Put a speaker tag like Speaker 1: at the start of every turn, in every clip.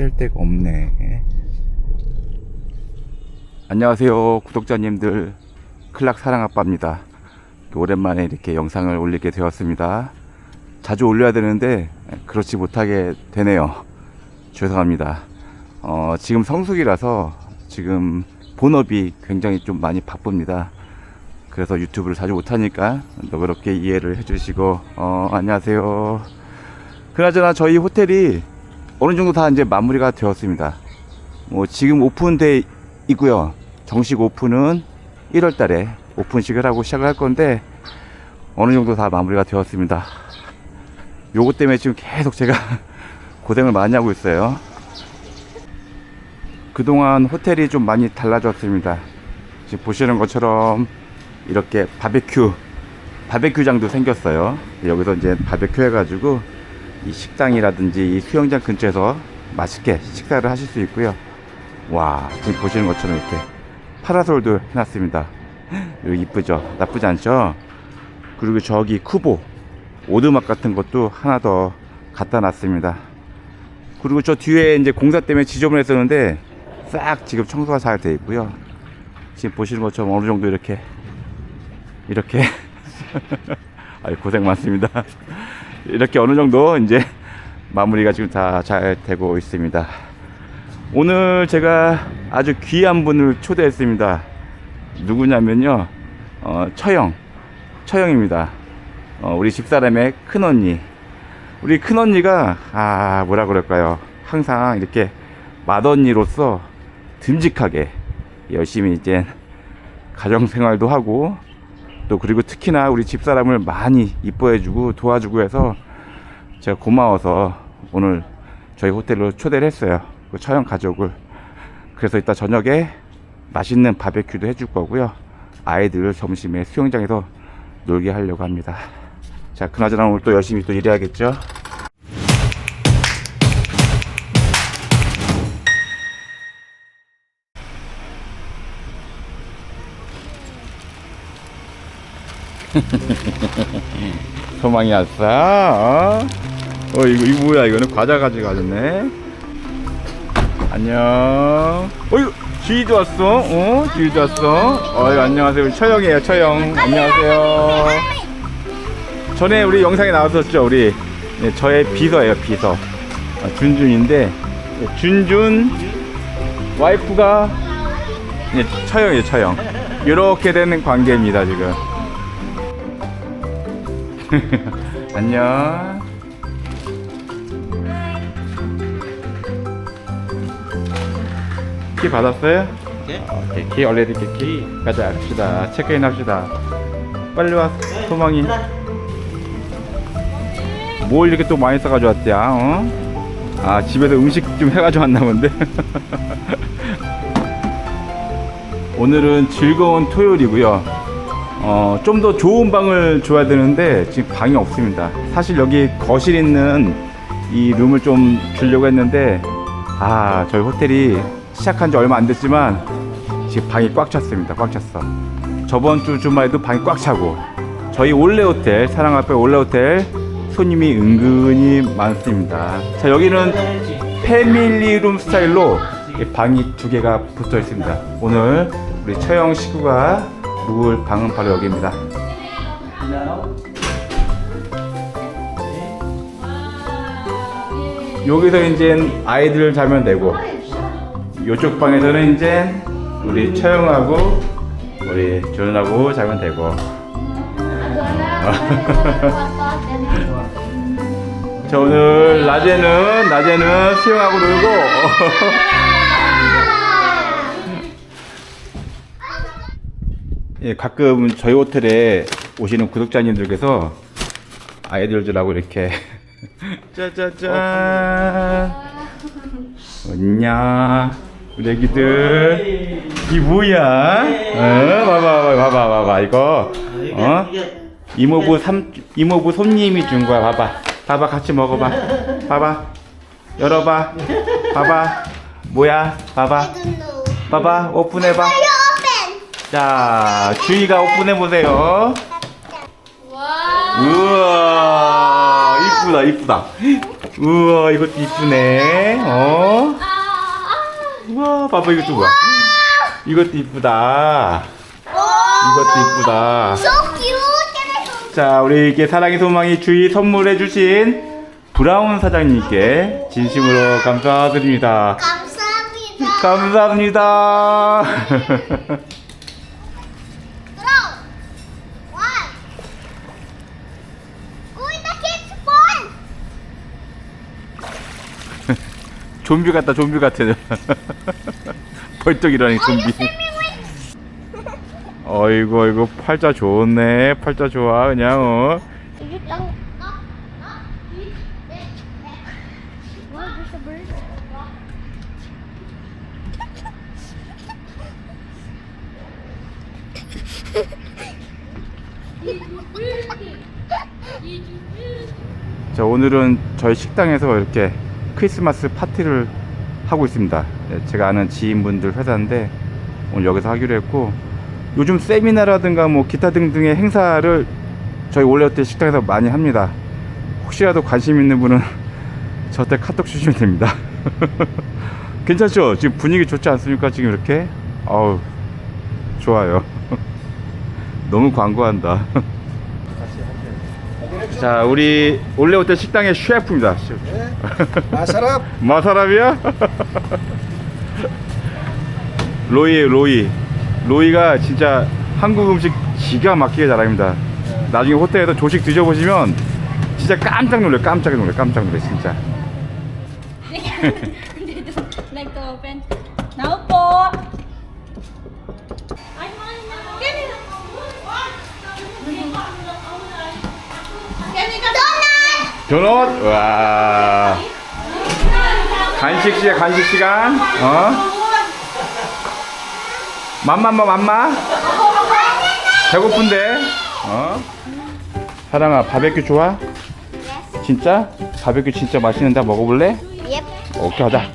Speaker 1: 뗄 데가 없네. 안녕하세요, 구독자님들. 클락 사랑아빠입니다. 오랜만에 이렇게 영상을 올리게 되었습니다. 자주 올려야 되는데 그렇지 못하게 되네요. 죄송합니다. 어, 지금 성수기라서 지금 본업이 굉장히 좀 많이 바쁩니다. 그래서 유튜브를 자주 못하니까 너그럽게 이해를 해주시고 어, 안녕하세요. 그나저나 저희 호텔이 어느 정도 다 이제 마무리가 되었습니다. 뭐 지금 오픈돼 있고요. 정식 오픈은 1월 달에 오픈식을 하고 시작을 할 건데 어느 정도 다 마무리가 되었습니다. 요것 때문에 지금 계속 제가 고생을 많이 하고 있어요. 그동안 호텔이 좀 많이 달라졌습니다. 지금 보시는 것처럼 이렇게 바베큐, 바베큐장도 생겼어요. 여기서 이제 바베큐 해가지고 이 식당이라든지 이 수영장 근처에서 맛있게 식사를 하실 수 있고요. 와, 지금 보시는 것처럼 이렇게 파라솔도 해놨습니다. 여기 이쁘죠? 나쁘지 않죠? 그리고 저기 쿠보, 오두막 같은 것도 하나 더 갖다 놨습니다. 그리고 저 뒤에 이제 공사 때문에 지저분했었는데 싹 지금 청소가 잘 돼 있고요. 지금 보시는 것처럼 어느 정도 이렇게 이렇게 아이 고생 많습니다. 이렇게 어느 정도 이제 마무리가 지금 다 잘 되고 있습니다. 오늘 제가 아주 귀한 분을 초대했습니다. 누구냐면요, 어, 처형, 처형입니다. 어, 우리 집사람의 큰 언니. 우리 큰 언니가 아 뭐라 그럴까요? 항상 이렇게 맏언니로서 듬직하게 열심히 이제 가정 생활도 하고 또 그리고 특히나 우리 집사람을 많이 이뻐해주고 도와주고 해서 제가 고마워서 오늘 저희 호텔로 초대를 했어요. 그 처형 가족을. 그래서 이따 저녁에 맛있는 바베큐도 해줄 거고요. 아이들 점심에 수영장에서 놀게 하려고 합니다. 자, 그나저나 오늘 또 열심히 또 일해야겠죠? 소망이 왔어. 어? 어, 이거, 이거 뭐야? 이거는 과자 가져가졌네. 안녕. 어이, 주희도 왔어. 어, 주희도 왔어. 어이, 안녕하세요. 우리 처영이에요, 처영. 안녕하세요. 전에 우리 영상에 나왔었죠, 우리. 네, 저의 비서예요, 비서. 아, 준준인데, 네, 준준 와이프가 네, 처형이에요, 처형. 이렇게 되는 관계입니다, 지금. 안녕. 키 받았어요?
Speaker 2: 네.
Speaker 1: 오케이, 키 얼레디 키, 키. 가자, 합시다. 체크인 합시다. 빨리 와, 소망이. 뭘 이렇게 또 많이 싸가지고 왔대야, 어? 아, 집에서 음식 좀 해가지고 왔나 본데? 오늘은 즐거운 토요일이고요. 어, 좀 더 좋은 방을 줘야 되는데 지금 방이 없습니다. 사실 여기 거실 있는 이 룸을 좀 주려고 했는데 아, 저희 호텔이 시작한 지 얼마 안 됐지만 지금 방이 꽉 찼습니다. 꽉 찼어. 저번 주 주말 에도 방이 꽉 차고 저희 올레 호텔 사랑 앞에 올레 호텔 손님이 은근히 많습니다. 자, 여기는 패밀리룸 스타일로 이 방이 두 개가 붙어 있습니다. 오늘 우리 처형 식구가 묵을 방은 바로 여기입니다. 여기서 이제 아이들 자면 되고 이쪽 방에서는 이제 우리 처형하고 우리 조연하고 자면 되고 자 오늘 낮에는 낮에는 수영하고 놀고 예, 가끔 저희 호텔에 오시는 구독자님들께서 아이들들하고 이렇게 짜자잔 언냐 우리 애기들. 이 뭐야. 어 봐봐 봐봐 봐봐 봐봐 이거. 어? 이모부 삼 이모부 손님이 준 거야. 봐봐. 봐봐. 같이 먹어봐. 봐봐. 열어봐. 봐봐. 뭐야? 봐봐. 봐봐. 오픈해봐 자 주희가 오픈해 보세요 우와 이쁘다 이쁘다 우와 이것도 이쁘네. 어? 우와 봐봐 이것도 뭐야? 이것도 이쁘다. 이것도 이쁘다.
Speaker 2: So cute.
Speaker 1: 자 우리에게 사랑의 소망이 주의 선물해 주신 브라운 사장님께 진심으로 감사드립니다.
Speaker 2: 감사합니다.
Speaker 1: 감사합니다. 좀비 같다 좀비 같아. 벌떡 일어나니 좀비. 어이구 이거 팔자 좋네 팔자 좋아 그냥 어. 자 오늘은 저희 식당에서 이렇게 크리스마스 파티를 하고 있습니다. 네, 제가 아는 지인분들 회사인데 오늘 여기서 하기로 했고 요즘 세미나라든가 뭐 기타 등등의 행사를 저희 올레호텔 식당에서 많이 합니다. 혹시라도 관심 있는 분은 저한테 카톡 주시면 됩니다. 괜찮죠? 지금 분위기 좋지 않습니까? 지금 이렇게? 어우 좋아요. 너무 광고한다 자 우리 올레 호텔 식당의 셰프입니다
Speaker 3: 마사랍
Speaker 1: 마사람이야? 로이에요 로이 로이가 진짜 한국 음식 기가 막히게 잘합니다 나중에 호텔에서 조식 드셔보시면 진짜 깜짝 놀래 깜짝 놀래 깜짝 놀래 진짜
Speaker 4: like to open. Now
Speaker 1: 도넛 와. 간식 시간 간식 시간? 어? 맘마 맘마 맘마? 배고픈데? 어? 사랑아 바베큐 좋아? 진짜? 바베큐 진짜 맛있는데 먹어볼래. 오케이 하자.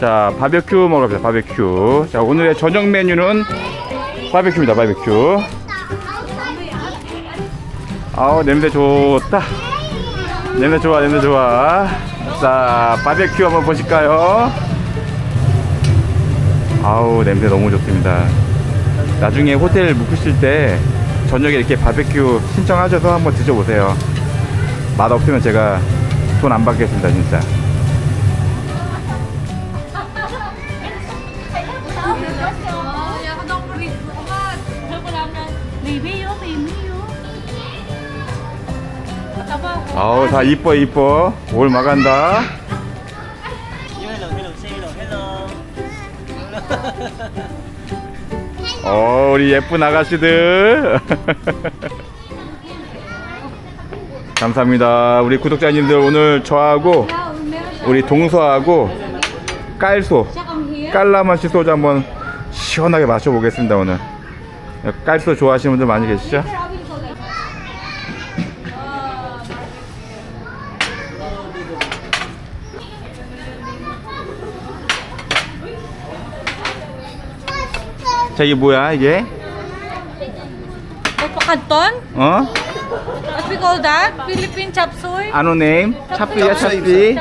Speaker 1: 자 바베큐 먹어봅시다 바베큐. 자 오늘의 저녁 메뉴는 바베큐입니다 바베큐. 아우 냄새 좋다 냄새 좋아 냄새 좋아. 자 바베큐 한번 보실까요? 아우 냄새 너무 좋습니다. 나중에 호텔 묵으실 때 저녁에 이렇게 바베큐 신청하셔서 한번 드셔보세요. 맛 없으면 제가 돈 안 받겠습니다 진짜.
Speaker 4: Baby, oh,
Speaker 1: 아우 다 이뻐 이뻐. 올 마간다. 어 우리 예쁜 아가씨들. 감사합니다. 우리 구독자님들 오늘 저하고 우리 동서하고 깔소 깔라마시 소주 한번 시원하게 마셔보겠습니다 오늘. 깔소 좋아하시는 분들 많이 계시죠? 자 이게 뭐야 이게?
Speaker 4: Pagpakanton?
Speaker 1: 어?
Speaker 4: What we call that? Philippine chop suey?
Speaker 1: 아노 네임?
Speaker 4: Chop suey.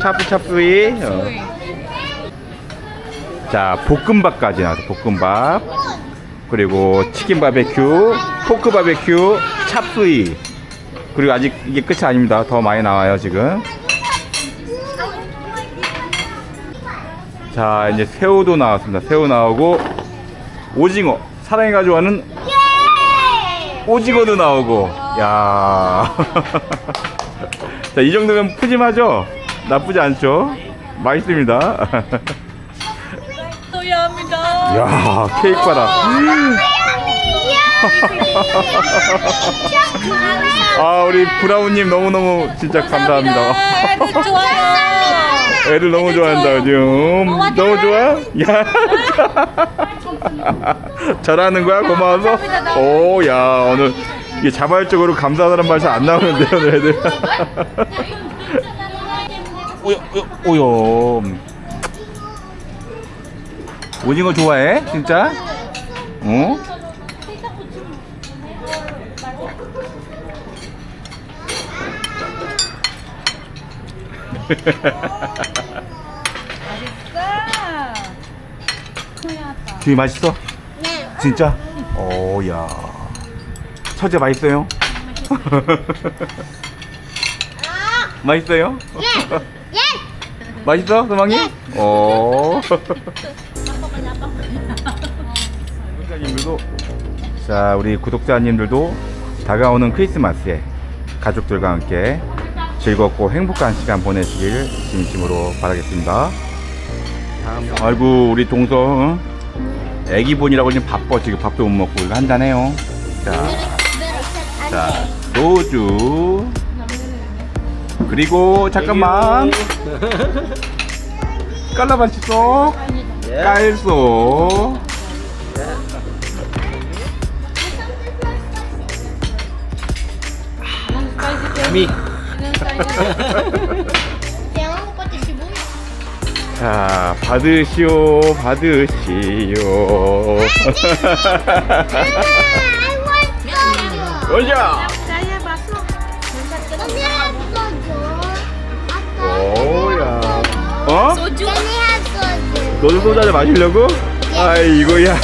Speaker 1: 차프 차프이 어. 자 볶음밥까지 나왔어 볶음밥 그리고 치킨 바베큐 포크 바베큐 찹수이 그리고 아직 이게 끝이 아닙니다 더 많이 나와요 지금 자 이제 새우도 나왔습니다 새우 나오고 오징어 사랑이가 좋아하는 오징어도 나오고 야. 자, 이 정도면 푸짐하죠? 나쁘지 않죠? 맛있습니다.
Speaker 4: Yummy daw.
Speaker 1: 야, 케이크 봐라. 아, 우리 브라운님 너무너무 진짜 감사합니다.
Speaker 4: 좋아요.
Speaker 1: 애들 너무 좋아한다, 지금. 너무 좋아? 야. 잘하는 거야? 고마워서? 오, 야, 오늘 이게 자발적으로 감사하다는 말 잘 안 나오는데요, 오늘 애들. 오요, 오요, 오요. 오징어 좋아해? 진짜? 어?
Speaker 4: 맛있어. 났다.
Speaker 1: 주희 맛있어?
Speaker 2: 네.
Speaker 1: 진짜? 오야. 처제 맛있어요? 맛있어요?
Speaker 2: 예.
Speaker 1: 맛있어, 소망이? 어. 구독자님들도 자 우리 구독자님들도 다가오는 크리스마스에 가족들과 함께 즐겁고 행복한 시간 보내시길 진심으로 바라겠습니다. 아이고 우리 동성 애기 분이라고 지금 바빠 지금 밥도 못 먹고 이거 한잔해요. 자, 자 소주 그리고 잠깐만 깔라반치 쏙 깔소
Speaker 5: 미.
Speaker 1: 자 받으시오 받으시오
Speaker 4: Saya masuk.
Speaker 2: 아빠.
Speaker 1: 오야 어?
Speaker 2: Soju?
Speaker 1: 너도 소주 한잔 마시려고? 아이고야